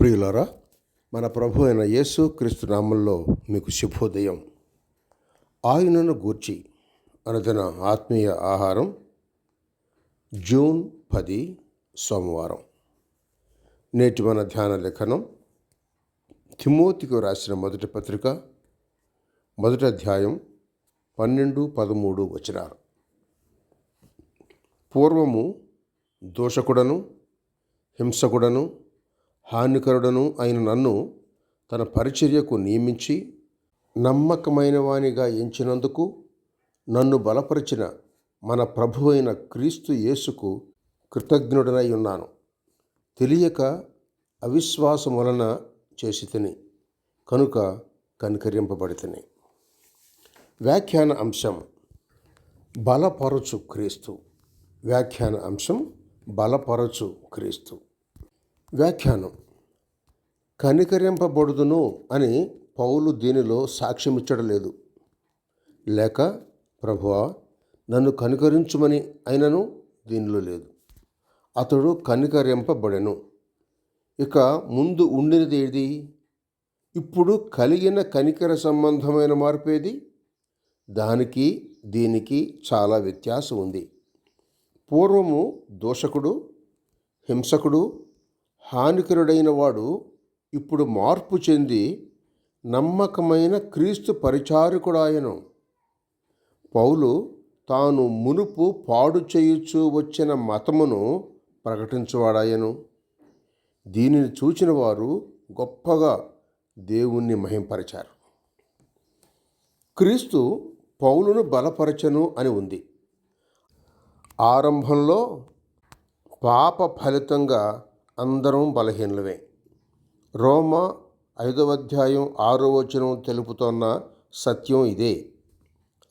ప్రియులారా మన ప్రభు అయిన యేసు క్రీస్తు నామంలో మీకు శుభోదయం. ఆయనను గూర్చి అనదన ఆత్మీయ ఆహారం జూన్ పది సోమవారం. నేటి మన ధ్యాన లేఖనం తిమోతికు రాసిన మొదటి పత్రిక మొదటి అధ్యాయం పన్నెండు పదమూడు వచనాలు. పూర్వము దోషకుడను హింసకుడను హానికరుడను అయిన నన్ను తన పరిచర్యకు నియమించి నమ్మకమైన వానిగా ఎంచినందుకు నన్ను బలపరిచిన మన ప్రభు అయిన క్రీస్తు యేసుకు కృతజ్ఞుడనై ఉన్నాను. తెలియక అవిశ్వాసం వలన చేసి తిని కనుక కనికరింపబడితని. వ్యాఖ్యాన అంశం బలపరచు క్రీస్తు. వ్యాఖ్యాన అంశం బలపరచు క్రీస్తు. వ్యాఖ్యానం. కనికరింపబడుదును అని పౌలు దీనిలో సాక్ష్యమిచ్చడం లేదు లేక ప్రభువా నన్ను కనికరించుమని అయినను దీనిలో లేదు. అతడు కనికరింపబడెను. ఇక ముందు ఉండినది ఏది? ఇప్పుడు కలిగిన కనికర సంబంధమైన మార్పేది దానికి దీనికి చాలా వ్యత్యాసం ఉంది. పూర్వము దోషకుడు హింసకుడు హానికరుడైన వాడు ఇప్పుడు మార్పు చెంది నమ్మకమైన క్రీస్తు పరిచారకుడాయను. పౌలు తాను మునుపు పాడు చేయుచూ వచ్చిన మతమును ప్రకటించువాడాయను. దీనిని చూచిన వారు గొప్పగా దేవుణ్ణి మహింపరిచారు. క్రీస్తు పౌలును బలపరచను అని ఉంది. ఆరంభంలో పాప ఫలితంగా అందరం బలహీనులమే. రోమ ఐదవ అధ్యాయం ఆరో వచనం తెలుపుతోన్న సత్యం ఇదే.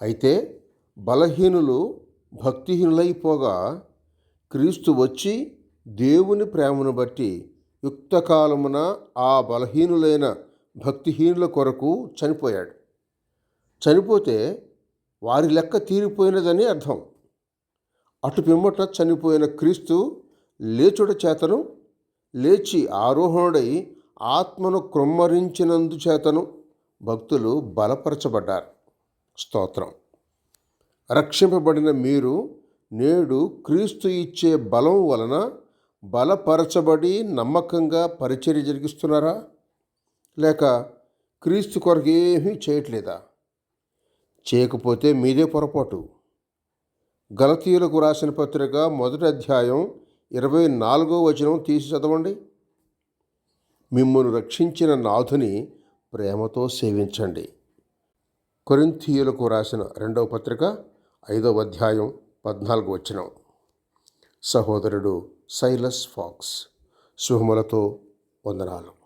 అయితే బలహీనులు భక్తిహీనులైపోగా క్రీస్తు వచ్చి దేవుని ప్రేమను బట్టి యుక్తకాలమున ఆ బలహీనులైన భక్తిహీనుల కొరకు చనిపోయాడు. చనిపోతే వారి లెక్క తీరిపోయినదని అర్థం. అటు పిమ్మట చనిపోయిన క్రీస్తు లేచుట చేతను లేచి ఆరోహణుడై ఆత్మను క్రొమ్మరించినందుచేతను భక్తులు బలపరచబడ్డారు. స్తోత్రం. రక్షింపబడిన మీరు నేడు క్రీస్తు ఇచ్చే బలం వలన బలపరచబడి నమ్మకంగా పరిచర్య జరిగిస్తున్నారా? లేక క్రీస్తు కొరకు ఏమీ చేయట్లేదా? చేయకపోతే మీదే పొరపాటు. గలతీయులకు రాసిన పత్రిక మొదటి అధ్యాయం ఇరవై నాలుగో వచనం తీసి చదవండి. మిమ్మల్ని రక్షించిన నాథుని ప్రేమతో సేవించండి. కొరింథీయులకు రాసిన రెండవ పత్రిక ఐదవ అధ్యాయం పద్నాలుగు వచనం. సహోదరుడు సైలస్ ఫాక్స్ శుభములతో వందనాలు.